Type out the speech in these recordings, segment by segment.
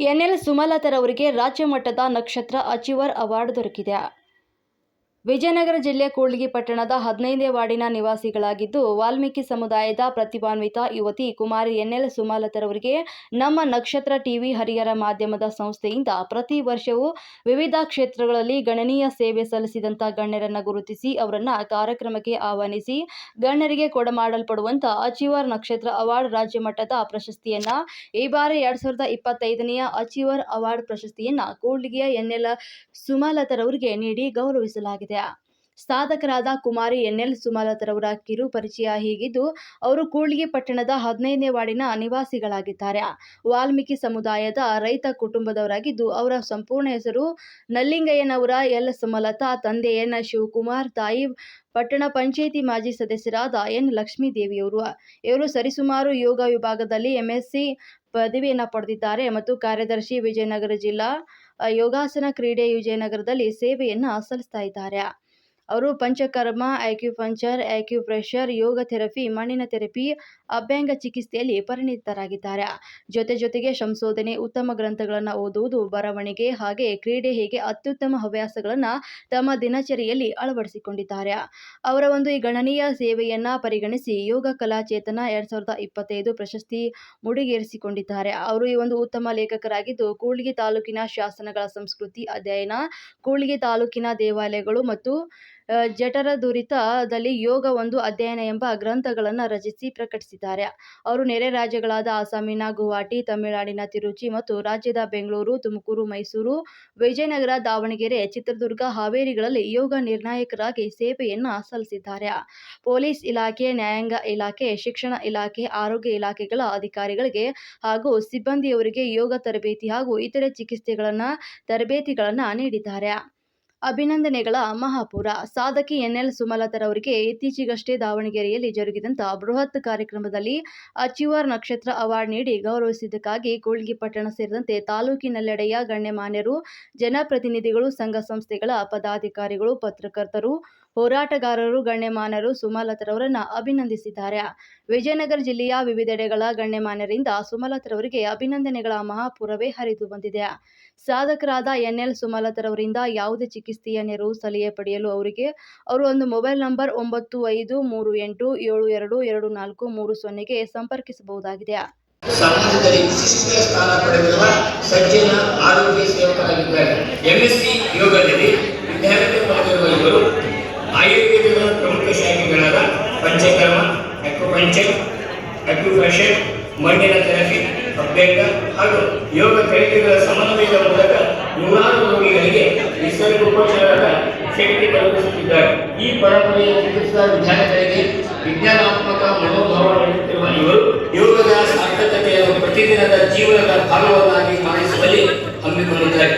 NL ಸುಮಲತಾರವರಿಗೆ ರಾಜ್ಯ ಮಟ್ಟದ ನಕ್ಷತ್ರ ಅಚೀವರ್ ಅವಾರ್ಡ್ ದೊರಕಿದೆ ವಿಜಯನಗರ ಜಿಲ್ಲೆ ಕೂಡ್ಲಿಗಿ ಪಟ್ಟಣದ ಹದಿನೈದನೇ ವಾರ್ಡಿನ ನಿವಾಸಿಗಳಾಗಿದ್ದು, ವಾಲ್ಮೀಕಿ ಸಮುದಾಯದ ಪ್ರತಿಭಾನ್ವಿತ ಯುವತಿ ಕುಮಾರಿ ಎನ್ಎಲ್ ಸುಮಾಲತರವರಿಗೆ ನಮ್ಮ ನಕ್ಷತ್ರ ಟಿವಿ ಹರಿಹರ ಮಾಧ್ಯಮದ ಸಂಸ್ಥೆಯಿಂದ ಪ್ರತಿ ವರ್ಷವೂ ವಿವಿಧ ಕ್ಷೇತ್ರಗಳಲ್ಲಿ ಗಣನೀಯ ಸೇವೆ ಸಲ್ಲಿಸಿದಂಥ ಗಣ್ಯರನ್ನು ಗುರುತಿಸಿ ಅವರನ್ನು ಕಾರ್ಯಕ್ರಮಕ್ಕೆ ಆಹ್ವಾನಿಸಿ ಗಣ್ಯರಿಗೆ ಕೊಡಮಾಡಲ್ಪಡುವಂಥ ಅಚೀವರ್ ನಕ್ಷತ್ರ ಅವಾರ್ಡ್ ರಾಜ್ಯ ಮಟ್ಟದ ಪ್ರಶಸ್ತಿಯನ್ನ ಈ ಬಾರಿ ಎರಡ್ ಸಾವಿರದ ಇಪ್ಪತ್ತೈದನೆಯ ಅಚೀವರ್ ಅವಾರ್ಡ್ ಪ್ರಶಸ್ತಿಯನ್ನ ಕೂಡ್ಲಿಗಿಯ ಎನ್ಎಲ್ ಸುಮಾಲತರವರಿಗೆ ನೀಡಿ ಗೌರವಿಸಲಾಗಿದೆ. ಸಾಧಕರಾದ ಕುಮಾರಿ ಎನ್ಎಲ್ ಸುಮಲತಾರವರ ಕಿರು ಪರಿಚಯ ಹೀಗಿದ್ದು, ಅವರು ಕೂಡ್ಲಿಗಿ ಪಟ್ಟಣದ ಹದಿನೈದನೇ ವಾರ್ಡಿನ ನಿವಾಸಿಗಳಾಗಿದ್ದಾರೆ. ವಾಲ್ಮೀಕಿ ಸಮುದಾಯದ ರೈತ ಕುಟುಂಬದವರಾಗಿದ್ದು, ಅವರ ಸಂಪೂರ್ಣ ಹೆಸರು ನಲ್ಲಿಂಗಯ್ಯನವರ, ಎಲ್. ಸುಮಲತಾ ತಂದೆ ಎನ್ ಶಿವಕುಮಾರ್, ತಾಯಿ ಪಟ್ಟಣ ಪಂಚಾಯಿತಿ ಮಾಜಿ ಸದಸ್ಯರಾದ ಎನ್. ಲಕ್ಷ್ಮೀದೇವಿಯವರು. ಇವರು ಸರಿಸುಮಾರು ಯೋಗ ವಿಭಾಗದಲ್ಲಿ ಎಂಎಸ್ಸಿ ಪದವಿಯನ್ನು ಪಡೆದಿದ್ದಾರೆ ಮತ್ತು ಕಾರ್ಯದರ್ಶಿ ವಿಜಯನಗರ ಜಿಲ್ಲಾ ಯೋಗಾಸನ ಕ್ರೀಡೆ ವಿಜಯನಗರದಲ್ಲಿ ಸೇವೆಯನ್ನು ಸಲ್ಲಿಸ್ತಾ ಇದ್ದಾರೆ. ಅವರು panchakarma acupuncture acupressure, yoga therapy, ಮಣ್ಣಿನ ಥೆರಪಿ, ಅಭ್ಯಂಗ ಚಿಕಿತ್ಸೆಯಲ್ಲಿ ಪರಿಣಿತರಾಗಿದ್ದಾರೆ. ಜೊತೆ ಜೊತೆಗೆ ಸಂಶೋಧನೆ, ಉತ್ತಮ ಗ್ರಂಥಗಳನ್ನು ಓದುವುದು, ಬರವಣಿಗೆ ಹಾಗೆ ಕ್ರೀಡೆ ಹೇಗೆ ಅತ್ಯುತ್ತಮ ಹವ್ಯಾಸಗಳನ್ನು ತಮ್ಮ ದಿನಚರಿಯಲ್ಲಿ ಅಳವಡಿಸಿಕೊಂಡಿದ್ದಾರೆ. ಅವರ ಒಂದು ಈ ಗಣನೀಯ ಸೇವೆಯನ್ನು ಪರಿಗಣಿಸಿ ಯೋಗ ಕಲಾಚೇತನ ಎರಡ್ ಸಾವಿರದ ಇಪ್ಪತ್ತೈದು ಪ್ರಶಸ್ತಿ ಮುಡಿಗೇರಿಸಿಕೊಂಡಿದ್ದಾರೆ. ಅವರು ಈ ಒಂದು ಉತ್ತಮ ಲೇಖಕರಾಗಿದ್ದು ಕೂಳಿಗೆ ತಾಲೂಕಿನ ಶಾಸನಗಳ ಸಂಸ್ಕೃತಿ ಅಧ್ಯಯನ ಕೂಳಿಗೆ ತಾಲೂಕಿನ ದೇವಾಲಯಗಳು ಮತ್ತು ಜಠರದುರಿತದಲ್ಲಿ ಯೋಗ ಒಂದು ಅಧ್ಯಯನ ಎಂಬ ಗ್ರಂಥಗಳನ್ನು ರಚಿಸಿ ಪ್ರಕಟಿಸಿದ್ದಾರೆ. ಅವರು ನೆರೆ ರಾಜ್ಯಗಳಾದ ಅಸ್ಸಾಮಿನ ಗುವಾಹಟಿ, ತಮಿಳುನಾಡಿನ ತಿರುಚಿ ಮತ್ತು ರಾಜ್ಯದ ಬೆಂಗಳೂರು, ತುಮಕೂರು, ಮೈಸೂರು, ವಿಜಯನಗರ, ದಾವಣಗೆರೆ, ಚಿತ್ರದುರ್ಗ, ಹಾವೇರಿಗಳಲ್ಲಿ ಯೋಗ ನಿರ್ಣಾಯಕರಾಗಿ ಸೇವೆಯನ್ನು ಸಲ್ಲಿಸಿದ್ದಾರೆ. ಪೊಲೀಸ್ ಇಲಾಖೆ, ನ್ಯಾಯಾಂಗ ಇಲಾಖೆ, ಶಿಕ್ಷಣ ಇಲಾಖೆ, ಆರೋಗ್ಯ ಇಲಾಖೆಗಳ ಅಧಿಕಾರಿಗಳಿಗೆ ಹಾಗೂ ಸಿಬ್ಬಂದಿಯವರಿಗೆ ಯೋಗ ತರಬೇತಿ ಹಾಗೂ ಇತರೆ ಚಿಕಿತ್ಸೆಗಳನ್ನು, ತರಬೇತಿಗಳನ್ನು ನೀಡಿದ್ದಾರೆ. ಅಭಿನಂದನೆಗಳ ಮಹಾಪುರ. ಸಾಧಕಿ ಎನ್ಎಲ್ ಸುಮಲತರವರಿಗೆ ಇತ್ತೀಚೆಗಷ್ಟೇ ದಾವಣಗೆರೆಯಲ್ಲಿ ಜರುಗಿದಂಥ ಬೃಹತ್ ಕಾರ್ಯಕ್ರಮದಲ್ಲಿ ಅಚೀವರ್ ನಕ್ಷತ್ರ ಅವಾರ್ಡ್ ನೀಡಿ ಗೌರವಿಸಿದ್ದಕ್ಕಾಗಿ ಕೂಳ್ಗಿ ಪಟ್ಟಣ ಸೇರಿದಂತೆ ತಾಲೂಕಿನೆಲ್ಲೆಡೆಯ ಗಣ್ಯಮಾನ್ಯರು, ಜನಪ್ರತಿನಿಧಿಗಳು, ಸಂಘ ಸಂಸ್ಥೆಗಳ ಪದಾಧಿಕಾರಿಗಳು, ಪತ್ರಕರ್ತರು, ಹೋರಾಟಗಾರರು, ಗಣ್ಯಮಾನ್ಯರು ಸುಮಲತರವರನ್ನು ಅಭಿನಂದಿಸಿದ್ದಾರೆ. ವಿಜಯನಗರ ಜಿಲ್ಲೆಯ ವಿವಿಧೆಡೆಗಳ ಗಣ್ಯಮಾನ್ಯರಿಂದ ಸುಮಲತರವರಿಗೆ ಅಭಿನಂದನೆಗಳ ಮಹಾಪುರವೇ ಹರಿದು ಬಂದಿದೆ. ಸಾಧಕರಾದ ಎನ್ಎಲ್ ಸುಮಲತರವರಿಂದ ಯಾವುದೇ ಚಿಕಿತ್ಸೆಯ ನೆರವು ಸಲಹೆ ಪಡೆಯಲು ಅವರಿಗೆ, ಅವರು ಒಂದು ಮೊಬೈಲ್ ನಂಬರ್ ಒಂಬತ್ತು ಐದು ಮೂರು ಎಂಟು ಏಳು ಎರಡು ಎರಡು ನಾಲ್ಕು ಮೂರು ಸೊನ್ನೆಗೆ ಸಂಪರ್ಕಿಸಬಹುದಾಗಿದೆ. ಸಮಾಜದಲ್ಲಿ ವಿಶಿಷ್ಟ ಸ್ಥಾನ ಪಡೆದಿರುವ ಸಜ್ಜನ ಆರೋಗ್ಯ ಸೇವಕರಾಗಿದ್ದಾರೆ. ಎಂಎಸ್ಸಿ ಯೋಗದಲ್ಲಿ ಇವರು ಆಯುರ್ವೇದದ ಪಂಚಕರ್ಮ ಅಕ್ಯುಪಂಚರ್ ಅಕ್ಯುಪ್ರೆಷರ್ ಮಣ್ಣಿನ ಥೆರಪಿ ಅಭ್ಯಂಗ ಹಾಗೂ ಯೋಗ ಕಲಿಕೆಗಳ ಸಮನ್ವಯದ ಮೂಲಕ ನೂರಾರು ರೋಗಿಗಳಿಗೆ ಶಕ್ತಿ ಕಲ್ಪಿಸುತ್ತಿದ್ದಾರೆ ಈ ಪರಂಪರೆಯ ಚಿಕಿತ್ಸಾ ವಿಧಾನಗಳಿಗೆ ವಿಜ್ಞಾನಾತ್ಮಕ ಮನೋಭಾವ ನೀಡುತ್ತಿರುವ ಇವರು, ಯೋಗದ ಸಾರ್ಥಕತೆಯನ್ನು ಪ್ರತಿದಿನದ ಜೀವನದ ಭಾಗವನ್ನಾಗಿ ಕಾಣಿಸುವಲ್ಲಿ ಹಮ್ಮಿಕೊಂಡಿದ್ದಾರೆ.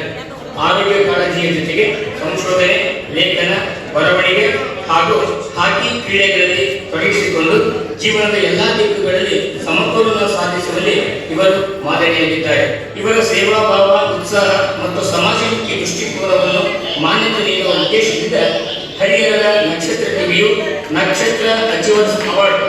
ಆರೋಗ್ಯ ಕಾಳಜಿಯ ಜೊತೆಗೆ ಸಂಶೋಧನೆ, ಲೇಖನ, ಬರವಣಿಗೆ ಹಾಗೂ ಹಾಕಿ ಕ್ರೀಡೆಗಳಲ್ಲಿ ತೊಡಗಿಸಿಕೊಂಡು ಜೀವನದ ಎಲ್ಲಾ ದಿಕ್ಕುಗಳಲ್ಲಿ ಸಮತೋಲನ ಸಾಧಿಸುವಲ್ಲಿ ಇವರು ಮಾದರಿಯಾಗಿದ್ದಾರೆ. ಇವರ ಸೇವಾ ಭಾವ, ಉತ್ಸಾಹ ಮತ್ತು ಸಮಾಜಮುಖಿ ದೃಷ್ಟಿಕೋನವನ್ನು ಮಾನ್ಯತೆ ಉದ್ದೇಶದಿಂದ ಹರಿಹರದ ನಕ್ಷತ್ರ ಟಿವಿಯು ನಕ್ಷತ್ರ ಅಚೀವರ್ಸ್ ಅವಾರ್ಡ್